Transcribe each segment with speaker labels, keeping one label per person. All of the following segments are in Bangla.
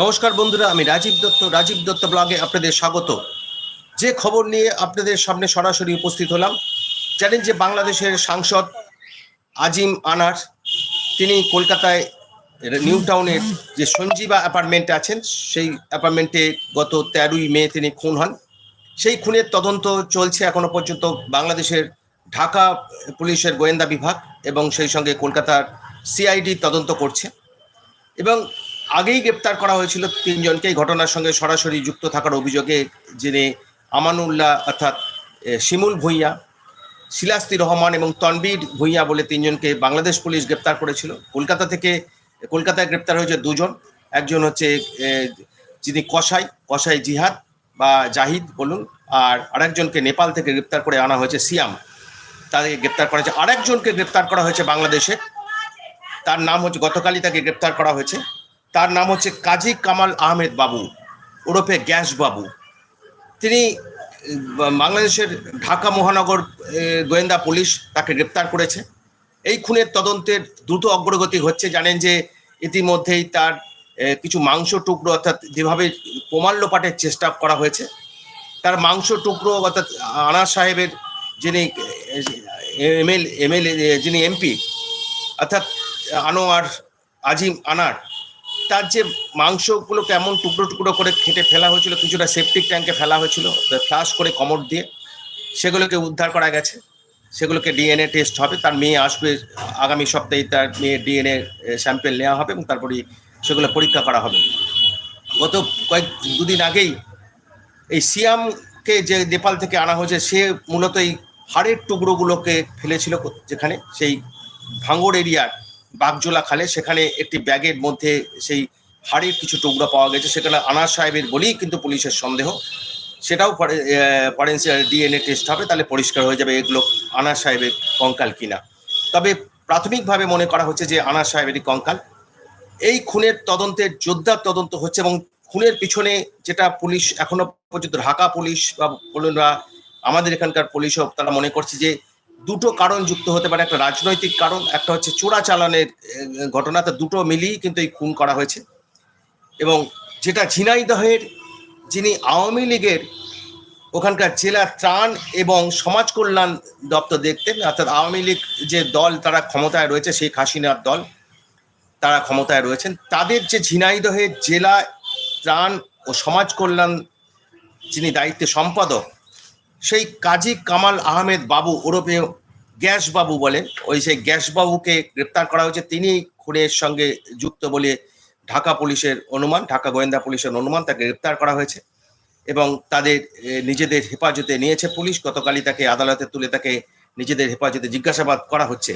Speaker 1: নমস্কার বন্ধুরা, আমি রাজীব দত্ত রাজীব দত্ত ব্লগে আপনাদের স্বাগত। যে খবর নিয়ে আপনাদের সামনে সরাসরি উপস্থিত হলাম, জানেন যে বাংলাদেশের সাংসদ আজিম আনার, তিনি কলকাতায় নিউ টাউনের যে সঞ্জীবা অ্যাপার্টমেন্টে আছেন, সেই অ্যাপার্টমেন্টে গত তেরোই মে তিনি খুন হন। সেই খুনের তদন্ত চলছে এখনও পর্যন্ত বাংলাদেশের ঢাকা পুলিশের গোয়েন্দা বিভাগ এবং সেই সঙ্গে কলকাতার সিআইডি তদন্ত করছে। এবং আগেই গ্রেপ্তার করা হয়েছিল তিনজনকে। এই ঘটনার সঙ্গে সরাসরি যুক্ত থাকার অভিযোগে যিনি আমানুল্লাহ অর্থাৎ শিমুল ভূঁইয়া শিলাস্তি রহমান এবং তনবীর ভূঁইয়া বলে তিনজনকে বাংলাদেশ পুলিশ গ্রেপ্তার করেছিল। কলকাতা থেকে, কলকাতায় গ্রেপ্তার হয়েছে দুজন। একজন হচ্ছে যিনি কসাই কসাই জিহাদ বা জাহিদ বলুন, আর আরেকজনকে নেপাল থেকে গ্রেপ্তার করে আনা হয়েছে সিয়াম। তাদেরকে গ্রেপ্তার করা হয়েছে। আরেকজনকে গ্রেপ্তার করা হয়েছে বাংলাদেশে। তার নাম হচ্ছে, গতকালই তাকে গ্রেপ্তার করা হয়েছে। তার নাম হচ্ছে কাজী কামাল আহমেদ বাবু, ওরফে গ্যাস বাবু। তিনি বাংলাদেশের ঢাকা মহানগর গোয়েন্দা পুলিশ তাকে গ্রেপ্তার করেছে। এই খুনের তদন্তের দ্রুত অগ্রগতি হচ্ছে। জানেন যে ইতিমধ্যেই তার কিছু মাংস টুকরো অর্থাৎ যেভাবে প্রমাণ চেষ্টা করা হয়েছে, তার মাংস টুকরো অর্থাৎ আনার সাহেবের যিনি এমএল এমএলএ যিনি এমপি, অর্থাৎ আনোয়ার আজিম আনার তার যে মাংসগুলো কেমন টুকরো টুকরো করে খেটে ফেলা হয়েছিল, কিছুটা সেপটিক ট্যাঙ্কে ফেলা হয়েছিল ফ্লাশ করে কমর দিয়ে, সেগুলোকে উদ্ধার করা গেছে। সেগুলোকে ডিএনএ টেস্ট হবে, তার মেয়ে আসবে, আগামী সপ্তাহে তার মেয়ে ডিএনএ স্যাম্পেল নেওয়া হবে এবং তারপরে সেগুলো পরীক্ষা করা হবে। গত কয়েক, দুদিন আগেই এই সিয়ামকে যে নেপাল থেকে আনা হয়েছে, সে মূলত এই হাড়ের টুকরোগুলোকে ফেলেছিল যেখানে সেই ভাঙ্গড় এরিয়ার বাগজোলা খালে, সেখানে একটি ব্যাগের মধ্যে সেই হাড়ের কিছু টুকরো পাওয়া গেছে। সেখানে আনার সাহেবের বলেই কিন্তু পুলিশের সন্দেহ। সেটাও ফরেন্সিক ডিএনএ টেস্ট হবে, তাহলে পরিষ্কার হয়ে যাবে এগুলো আনার সাহেবের কঙ্কাল কিনা। তবে প্রাথমিকভাবে মনে করা হচ্ছে যে আনার সাহেবেরই কঙ্কাল। এই খুনের তদন্তের জোরদার তদন্ত হচ্ছে এবং খুনের পিছনে যেটা পুলিশ এখনও পর্যন্ত ঢাকা পুলিশ বা বলুন আমাদের এখানকার পুলিশও তারা মনে করছে যে দুটো কারণ যুক্ত হতে পারে একটা রাজনৈতিক কারণ একটা হচ্ছে চোরাচালানের আহ, ঘটনা তা দুটো মিলিয়েই কিন্তু এই খুন করা হয়েছে। এবং যেটা ঝিনাইদহের যিনি আওয়ামী লীগের ওখানকার জেলা ত্রাণ এবং সমাজ কল্যাণ দপ্তর দেখতেন অর্থাৎ আওয়ামী লীগ যে দল তারা ক্ষমতায় রয়েছে সেই হাসিনার দল তারা ক্ষমতায় রয়েছেন তাদের যে ঝিনাইদহের জেলা ত্রাণ ও সমাজ কল্যাণ যিনি দায়িত্বে সম্পাদক সেই কাজী কামাল আহমেদ বাবু ওরফে গ্যাস বাবু বলেন ওই সেই গ্যাস বাবুকে গ্রেপ্তার করা হয়েছে। তিনি খুনের সঙ্গে যুক্ত বলে ঢাকা পুলিশের অনুমান, ঢাকা গোয়েন্দা পুলিশের অনুমান তাকে গ্রেপ্তার করা হয়েছে এবং তাদের নিজেদের হেফাজতে নিয়েছে পুলিশ। গতকালই তাকে আদালতে তুলে তাকে নিজেদের হেফাজতে জিজ্ঞাসাবাদ করা হচ্ছে।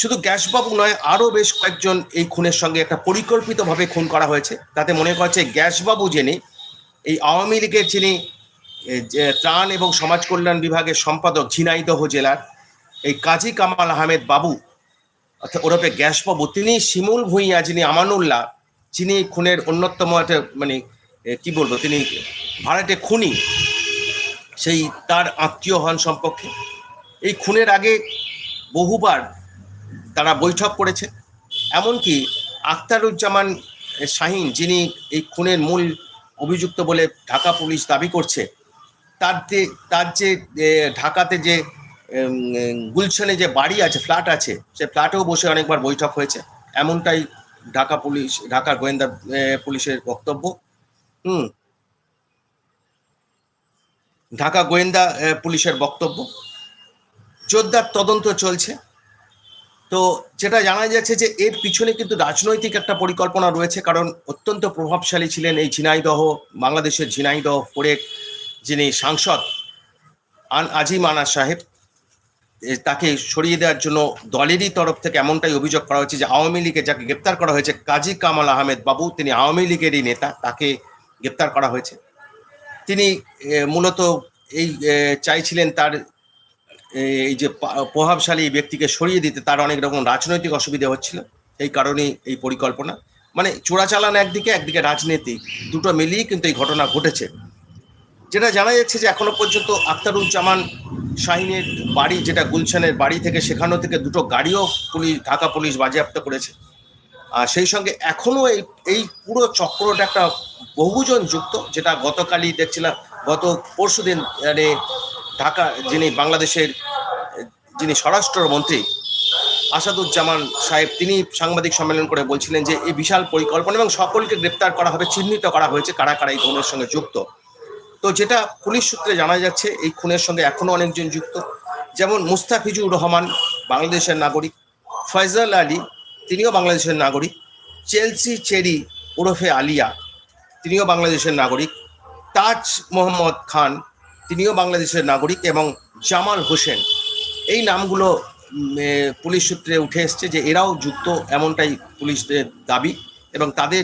Speaker 1: শুধু গ্যাসবাবু নয়, আরও বেশ কয়েকজন এই খুনের সঙ্গে একটা পরিকল্পিতভাবে খুন করা হয়েছে। তাতে মনে করছে গ্যাসবাবু যিনি, এই আওয়ামী লীগের যিনি ত্রাণ এবং সমাজ কল্যাণ বিভাগের সম্পাদক ঝিনাইদহ জেলার এই কাজী কামাল আহমেদ বাবু, অর্থাৎ ওরফে গ্যাসবাবু তিনি শিমুল ভূঁইয়া, যিনি আমানুল্লাহ, যিনি খুনের অন্যতম একটা মানে কি বলব, তিনি ভাড়াটে খুনি, সেই তার আত্মীয় হন সম্পর্কে। এই খুনের আগে বহুবার তারা বৈঠক করেছে এমনকি আখতারুজ্জামান শাহিন, যিনি এই খুনের মূল অভিযুক্ত বলে ঢাকা পুলিশ দাবি করছে তার যে তার যে ঢাকাতে যে গুলশানে যে বাড়ি আছে ফ্ল্যাট আছে, সে ফ্ল্যাটেও বসে অনেকবার বৈঠক হয়েছে। এমনটাই ঢাকা পুলিশ ঢাকা গোয়েন্দা পুলিশের বক্তব্য। হুম। ঢাকা গোয়েন্দা পুলিশের বক্তব্য। জোরদার তদন্ত চলছে। তো যেটা জানা যাচ্ছে যে, এর পিছনে কিন্তু রাজনৈতিক একটা পরিকল্পনা রয়েছে, কারণ অত্যন্ত প্রভাবশালী ছিলেন এই ঝিনাইদহ, বাংলাদেশের ঝিনাইদহ ফোরের যিনি সাংসদ আন আজিম আনা সাহেব তাকে সরিয়ে দেওয়ার জন্য দলেরই তরফ থেকে এমনটাই অভিযোগ করা হয়েছে যে আওয়ামী লীগে যাকে গ্রেপ্তার করা হয়েছে কাজী কামাল আহমেদ বাবু, তিনি আওয়ামী লীগেরই নেতা, তাকে গ্রেপ্তার করা হয়েছে। তিনি মূলত এই চাইছিলেন তার এই যে প্রভাবশালী ব্যক্তিকে সরিয়ে দিতে, তার অনেক রকম রাজনৈতিক অসুবিধা হচ্ছিল এই কারণেই এই পরিকল্পনা। মানে চোরাচালান একদিকে একদিকে রাজনীতি, দুটো মিলিয়ে কিন্তু এই ঘটনা ঘটেছে। যেটা জানা যাচ্ছে যে এখনও পর্যন্ত আখতারুজ্জামান শাহিনের বাড়ি, যেটা গুলশানের বাড়ি থেকে সেখানে থেকে দুটো গাড়িও পুলিশ, ঢাকা পুলিশ বাজেয়াপ্ত করেছে। আর সেই সঙ্গে এখনও এই এই পুরো চক্রটা একটা বহুজন যুক্ত, যেটা গতকালই দেখছিলাম, গত পরশুদিন মানে ঢাকা, যিনি বাংলাদেশের, যিনি স্বরাষ্ট্রমন্ত্রী, আসাদুজ্জামান সাহেব, তিনি সাংবাদিক সম্মেলন করে বলছিলেন যে, এই বিশাল পরিকল্পনা এবং সকলকে গ্রেপ্তার করা হবে, চিহ্নিত করা হয়েছে কারা কারা এই খুনের সঙ্গে যুক্ত। তো যেটা পুলিশ সূত্রে জানা যাচ্ছে, এই খুনের সঙ্গে এখনও অনেকজন যুক্ত। যেমন মুস্তাফিজুর রহমান বাংলাদেশের নাগরিক ফয়জাল আলী, তিনিও বাংলাদেশের নাগরিক, চেলসি চেরি ওরফে আলিয়া, তিনিও বাংলাদেশের নাগরিক, তাজ মোহাম্মদ খান, তিনিও বাংলাদেশের নাগরিক এবং জামাল হোসেন। এই নামগুলো পুলিশ সূত্রে উঠে এসছে যে এরাও যুক্ত, এমনটাই পুলিশদের দাবি এবং তাদের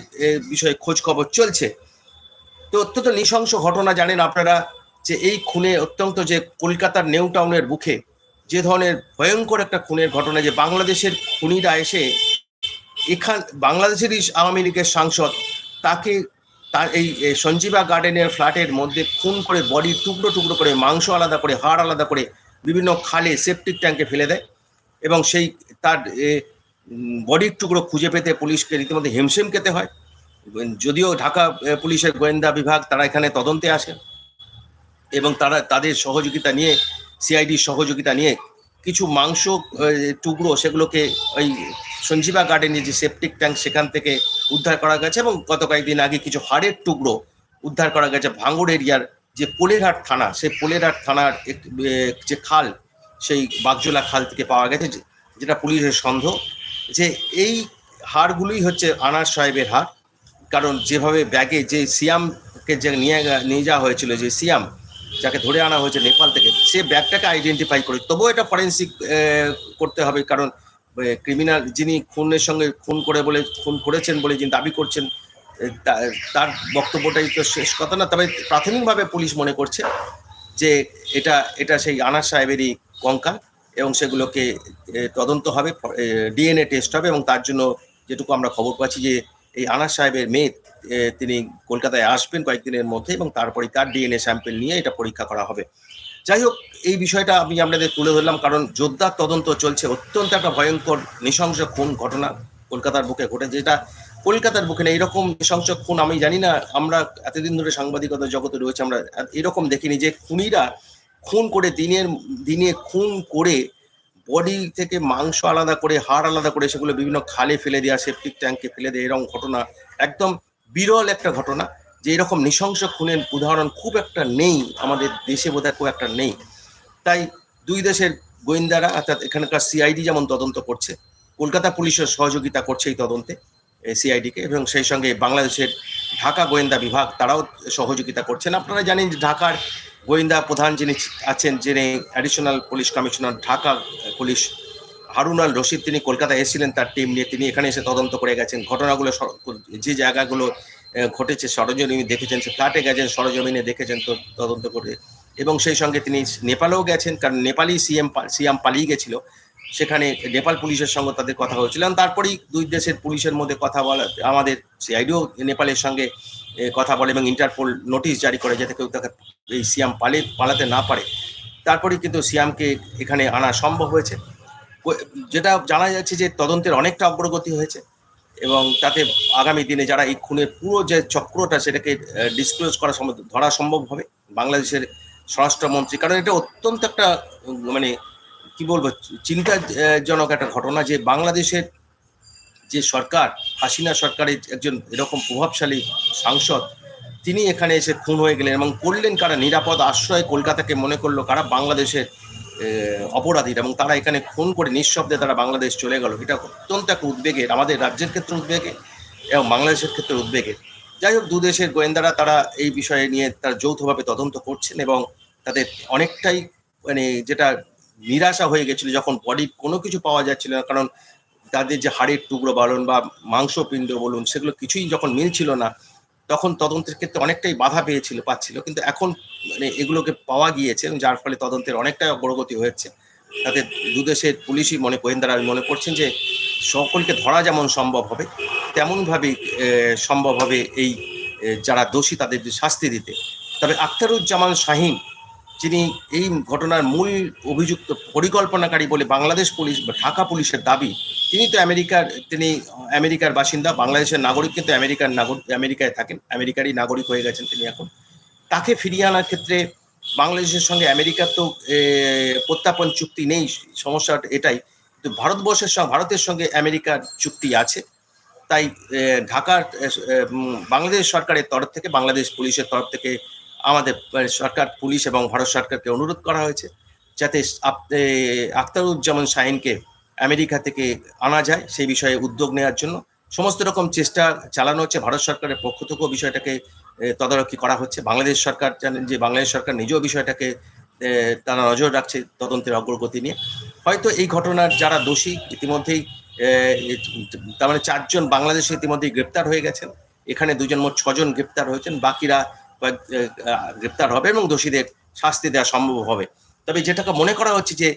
Speaker 1: বিষয়ে খোঁজ খবর চলছে। তো অত্যন্ত নৃশংস ঘটনা জানেন আপনারা যে এই খুনে অত্যন্ত যে কলকাতার নিউ টাউনের বুকে যে ধরনের ভয়ঙ্কর একটা খুনের ঘটনা, যে বাংলাদেশের খুনিরা এসে এখান বাংলাদেশেরই আওয়ামী লীগের সাংসদ তাকে তার এই সঞ্জীবা গার্ডেনের ফ্ল্যাটের মধ্যে খুন করে বডি টুকরো টুকরো করে, মাংস আলাদা করে, হাড় আলাদা করে বিভিন্ন খালে সেপটিক ট্যাঙ্কে ফেলে দেয় এবং সেই তার বডির টুকরো খুঁজে পেতে পুলিশকে রীতিমতো হিমশিম খেতে হয়। যদিও ঢাকা পুলিশের গোয়েন্দা বিভাগ তারা এখানে তদন্তে আসে এবং তারা, তাদের সহযোগিতা নিয়ে সিআইডির সহযোগিতা নিয়ে কিছু মাংস টুকরো সেগুলোকে ওই সঞ্জীবা গার্ডেনের যে সেপটিক ট্যাঙ্ক সেখান থেকে উদ্ধার করা গেছে এবং গত কয়েকদিন আগে কিছু হাড়ের টুকরো উদ্ধার করা গেছে ভাঙ্গুর এরিয়ার যে পোলেরহাট থানা, সেই পোলেরহাট থানার যে খাল, সেই বাগজোলা খাল থেকে পাওয়া গেছে যেটা পুলিশের সন্দেহ যে এই হাড়গুলোই হচ্ছে আনার সাহেবের হাড়। কারণ যেভাবে ব্যাগে যে সিয়ামকে যে নিয়ে নিয়ে যাওয়া হয়েছিল, যে সিয়াম যাকে ধরে আনা হয়েছে নেপাল থেকে, সে ব্যাগটাকে আইডেন্টিফাই করে। তবুও এটা ফরেন্সিক করতে হবে কারণ ক্রিমিনাল যিনি খুনের সঙ্গে খুন করে বলে, খুন করেছেন বলে যিনি দাবি করছেন তার বক্তব্যটাই তো শেষ কথা না। তবে প্রাথমিকভাবে পুলিশ মনে করছে যে এটা এটা সেই আনার সাহেবেরই কঙ্কাল এবং সেগুলোকে তদন্ত হবে ডিএনএ টেস্ট হবে এবং তার জন্য যেটুকু আমরা খবর পাচ্ছি যে এই আনার সাহেবের মেয়ে তিনি কলকাতায় আসবেন কয়েকদিনের মধ্যে এবং তারপরে তার ডিএনএ স্যাম্পল নিয়ে এটা পরীক্ষা করা হবে। যাই হোক, এই বিষয়টা আমি আপনাদের তুলে ধরলাম কারণ যোদ্ধার তদন্ত চলছে। অত্যন্ত একটা ভয়ঙ্কর নৃশংস খুন ঘটনা কলকাতার বুকে ঘটে যেটা কলকাতার বুকে না এরকম নৃশংস খুন আমি জানি না। আমরা এতদিন ধরে সাংবাদিকতা জগতে রয়েছে, আমরা এরকম দেখিনি যে খুনিরা খুন করে দিনের, দিনে খুন করে বডি থেকে মাংস আলাদা করে, হাড় আলাদা করে সেগুলো বিভিন্ন খালে ফেলে দেওয়া সেপটিক ট্যাঙ্কে ফেলে দেয়, এরকম ঘটনা। একদম বিরল একটা ঘটনা, যে এরকম নৃশংস খুনের উদাহরণ খুব একটা নেই, আমাদের দেশে বোধহয় খুব একটা নেই। তাই দুই দেশের গোয়েন্দারা, অর্থাৎ এখানকার সিআইডি যেমন তদন্ত করছে, কলকাতা পুলিশের সহযোগিতা করছে এই তদন্তে সিআইডিকে, এবং সেই সঙ্গে বাংলাদেশের ঢাকা গোয়েন্দা বিভাগ, তারাও সহযোগিতা করছেন। আপনারা জানেন যে ঢাকার গোয়েন্দা প্রধান যিনি আছেন, যিনি additional police commissioner Dhaka police Harunal Rashid, তিনি কলকাতায় এসেছিলেন, তার টিম নিয়ে। তিনি এখানে এসে তদন্ত করে গেছেন। ঘটনাগুলো যে জায়গাগুলো ঘটেছে, সরজমিনে দেখেছেন, সে ফ্ল্যাটে গেছেন, সরজমিনে দেখেছেন, তো তদন্ত করে। এবং সেই সঙ্গে তিনি নেপালেও গেছেন, কারণ নেপালি সিএম সিএম পালিয়ে গেছিল। সেখানে নেপাল পুলিশের সঙ্গে তাদের কথা হয়েছিল। তারপরেই দুই দেশের পুলিশের মধ্যে কথা বলা, আমাদের সিআইডিও নেপালের সঙ্গে কথা বলে এবং ইন্টারপোল নোটিশ জারি করে যাতে কেউ তাকে এই সিয়াম পালে, পালাতে না পারে। তারপরে কিন্তু সিয়ামকে এখানে আনা সম্ভব হয়েছে। যেটা জানা যাচ্ছে যে তদন্তের অনেকটা অগ্রগতি হয়েছে এবং তাতে আগামী দিনে যারা এই খুনের পুরো যে চক্রটা সেটাকে ডিসক্লোজ করা সম্ভব, ধরা সম্ভব হবে বাংলাদেশের স্বরাষ্ট্রমন্ত্রী। কারণ এটা অত্যন্ত একটা মানে কি বলব, চিন্তাজনক একটা ঘটনা যে বাংলাদেশের যে সরকার, হাসিনা সরকারের একজন এরকম প্রভাবশালী সাংসদ, তিনি এখানে এসে খুন হয়ে গেলেন এবং করলেন কারা? নিরাপদ আশ্রয় কলকাতাকে মনে করল কারা? বাংলাদেশের অপরাধীরা এবং তারা এখানে খুন করে নিঃশব্দে তারা বাংলাদেশ চলে গেল। এটা অত্যন্ত একটা উদ্বেগের, আমাদের রাজ্যের ক্ষেত্রে উদ্বেগের এবং বাংলাদেশের ক্ষেত্রে উদ্বেগের। যাই হোক, দু দেশের গোয়েন্দারা তারা এই বিষয়ে নিয়ে তার যৌথভাবে তদন্ত করছেন এবং তাদের অনেকটাই মানে যেটা নিরাশা হয়ে গেছিল যখন বডির কোনো কিছু পাওয়া যাচ্ছিল না, কারণ তাদের যে হাড়ের টুকরো বলুন বা মাংসপিণ্ড বলুন, সেগুলো কিছুই যখন মিলছিল না, তখন তদন্তের ক্ষেত্রে অনেকটাই বাধা পেয়েছিল, পাচ্ছিল। কিন্তু এখন মানে এগুলোকে পাওয়া গিয়েছে, যার ফলে তদন্তের অনেকটাই অগ্রগতি হয়েছে। তাতে দুদেশের পুলিশই মনে, গোয়েন্দারা মনে করছেন যে সকলকে ধরা যেমন সম্ভব হবে, তেমনভাবেই সম্ভব হবে এই যারা দোষী তাদের শাস্তি দিতে। তবে আখতারুজ্জামান শাহিন যিনি এই ঘটনার মূল অভিযুক্ত পরিকল্পনাকারী বলে বাংলাদেশ পুলিশ বা ঢাকা পুলিশের দাবি, তিনি তো আমেরিকার, তিনি আমেরিকার বাসিন্দা, বাংলাদেশের নাগরিক, কিন্তু আমেরিকার নাগরিক, আমেরিকায় থাকেন, আমেরিকারই নাগরিক হয়ে গেছেন তিনি এখন। তাকে ফিরিয়ে আনার ক্ষেত্রে বাংলাদেশের সঙ্গে আমেরিকার তো প্রত্যাপন চুক্তি নেই, সমস্যা এটাই। কিন্তু ভারতবর্ষের সঙ্গে, ভারতের সঙ্গে আমেরিকার চুক্তি আছে। তাই ঢাকার বাংলাদেশ সরকারের তরফ থেকে, বাংলাদেশ পুলিশের তরফ থেকে আমাদের সরকার, পুলিশ এবং ভারত সরকারকে অনুরোধ করা হয়েছে যাতে আখতারুজ্জামান শাহিনকে আমেরিকা থেকে আনা যায় সেই বিষয়ে উদ্যোগ নেওয়ার জন্য। সমস্ত রকম চেষ্টা চালানো হচ্ছে। ভারত সরকারের পক্ষ থেকেও বিষয়টাকে তদারকি করা হচ্ছে। বাংলাদেশ সরকার জানেন যে বাংলাদেশ সরকার নিজেও বিষয়টাকে তারা নজর রাখছে তদন্তের অগ্রগতি নিয়ে। হয়তো এই ঘটনার যারা দোষী ইতিমধ্যেই তার মানে চারজন বাংলাদেশে ইতিমধ্যেই গ্রেপ্তার হয়ে গেছেন। এখানে দুজন মোট ছজন গ্রেপ্তার হয়েছেন। বাকিরা গ্রেপ্তার হবে এবং দোষীদের শাস্তি দেওয়া সম্ভব হবে। তবে যেটাকে মনে করা হচ্ছে যে,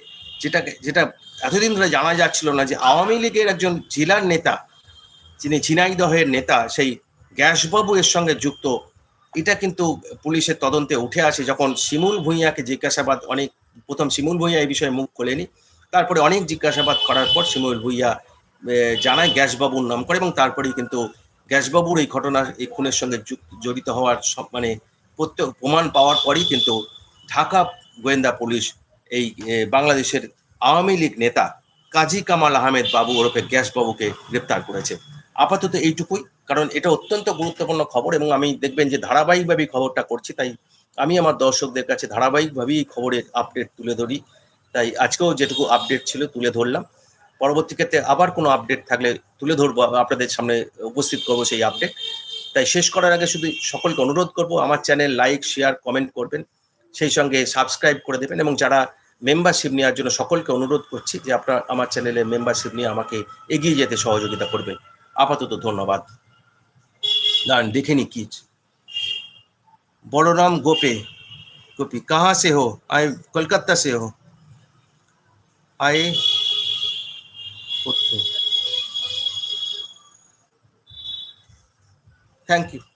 Speaker 1: যেটাকে, যেটা এতদিন ধরে জানা যাচ্ছিল না যে, আওয়ামী লীগের একজন জেলার নেতা, যিনি ঝিনাইদহের নেতা, সেই গ্যাসবাবু এর সঙ্গে যুক্ত, এটা কিন্তু পুলিশের তদন্তে উঠে আসে যখন শিমুল ভূঁইয়াকে জিজ্ঞাসাবাদ, অনেক, প্রথম শিমুল ভূঁইয়া এই বিষয়ে মুখ খোলেনি। তারপরে অনেক জিজ্ঞাসাবাদ করার পর শিমুল ভূঁইয়া জানায় গ্যাসবাবুর নাম করে এবং তারপরেই কিন্তু গ্যাসবাবুর এই ঘটনার এই খুনের সঙ্গে জড়িত হওয়ার সব মানে প্রত্যেক প্রমাণ পাওয়ার পরই কিন্তু ঢাকা গোয়েন্দা পুলিশ এই বাংলাদেশের আওয়ামী লীগ নেতা কাজী কামাল আহমেদ বাবু ওরফে গ্যাসবাবুকে গ্রেপ্তার করেছে। আপাতত এইটুকুই, কারণ এটা অত্যন্ত গুরুত্বপূর্ণ খবর এবং আমি দেখবেন যে ধারাবাহিকভাবেই খবরটা করছি, তাই আমি আমার দর্শকদের কাছে ধারাবাহিকভাবেই খবরের আপডেট তুলে ধরি। তাই আজকেও যেটুকু আপডেট ছিল তুলে ধরলাম। পরবর্তী ক্ষেত্রে আবার কোনো আপডেট থাকলে তুলে ধরবো আপনাদের সামনে উপস্থিত করবো সেই আপডেট তাই শেষ করার আগে শুধু সকলকে অনুরোধ করব আমার চ্যানেল লাইক শেয়ার কমেন্ট করবেন সেই সঙ্গে সাবস্ক্রাইব করে দেবেন এবং যারা মেম্বারশিপ নেওয়ার জন্য সকলকে অনুরোধ করছি যে আপনারা আমার চ্যানেলে মেম্বারশিপ নিয়ে আমাকে এগিয়ে যেতে সহযোগিতা করবেন আপাতত ধন্যবাদ দাঁড়ান দেখে নি কি বড়রাম গোপে गोपी कहाँ से हो आए कोलकाता से हो आए Thank you.